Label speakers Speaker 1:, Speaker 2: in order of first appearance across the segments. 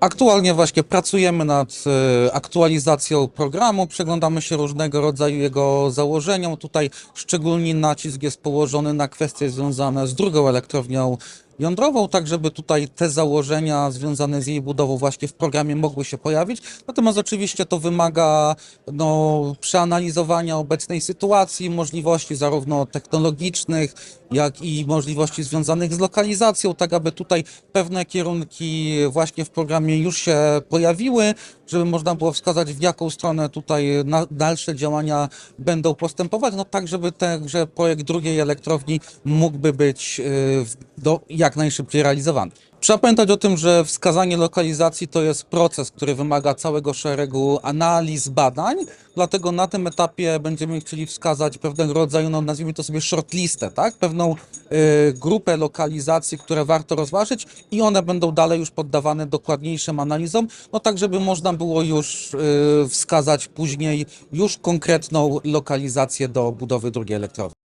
Speaker 1: Aktualnie właśnie pracujemy nad e, aktualizacją programu, przeglądamy się różnego rodzaju jego założeniom. Tutaj szczególny nacisk jest położony na kwestie związane z drugą elektrownią jądrową, tak żeby tutaj te założenia związane z jej budową właśnie w programie mogły się pojawić. Natomiast oczywiście to wymaga no, przeanalizowania obecnej sytuacji, możliwości zarówno technologicznych, jak i możliwości związanych z lokalizacją, tak aby tutaj pewne kierunki właśnie w programie już się pojawiły, żeby można było wskazać w jaką stronę tutaj na, dalsze działania będą postępować, no tak żeby tenże projekt drugiej elektrowni mógłby być y, do, jak najszybciej realizowany. Trzeba pamiętać o tym, że wskazanie lokalizacji to jest proces, który wymaga całego szeregu analiz, badań, dlatego na tym etapie będziemy chcieli wskazać pewnego rodzaju, no nazwijmy to sobie shortlistę, tak? pewną y, grupę lokalizacji, które warto rozważyć i one będą dalej już poddawane dokładniejszym analizom, no tak żeby można było już y, wskazać później już konkretną lokalizację do budowy drugiej elektrowni.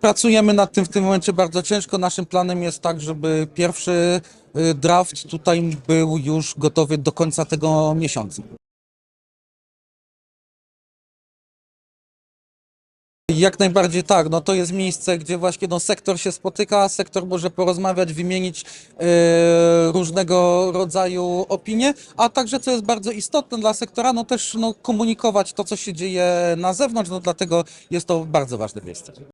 Speaker 1: Pracujemy nad tym w tym momencie bardzo ciężko. Naszym planem jest tak, żeby pierwszy y, draft tutaj był już gotowy do końca tego miesiąca. Jak najbardziej tak, no to jest miejsce, gdzie właśnie no, sektor się spotyka, sektor może porozmawiać, wymienić e, różnego rodzaju opinie, a także co jest bardzo istotne dla sektora, no też no, komunikować to, co się dzieje na zewnątrz, no dlatego jest to bardzo ważne miejsce.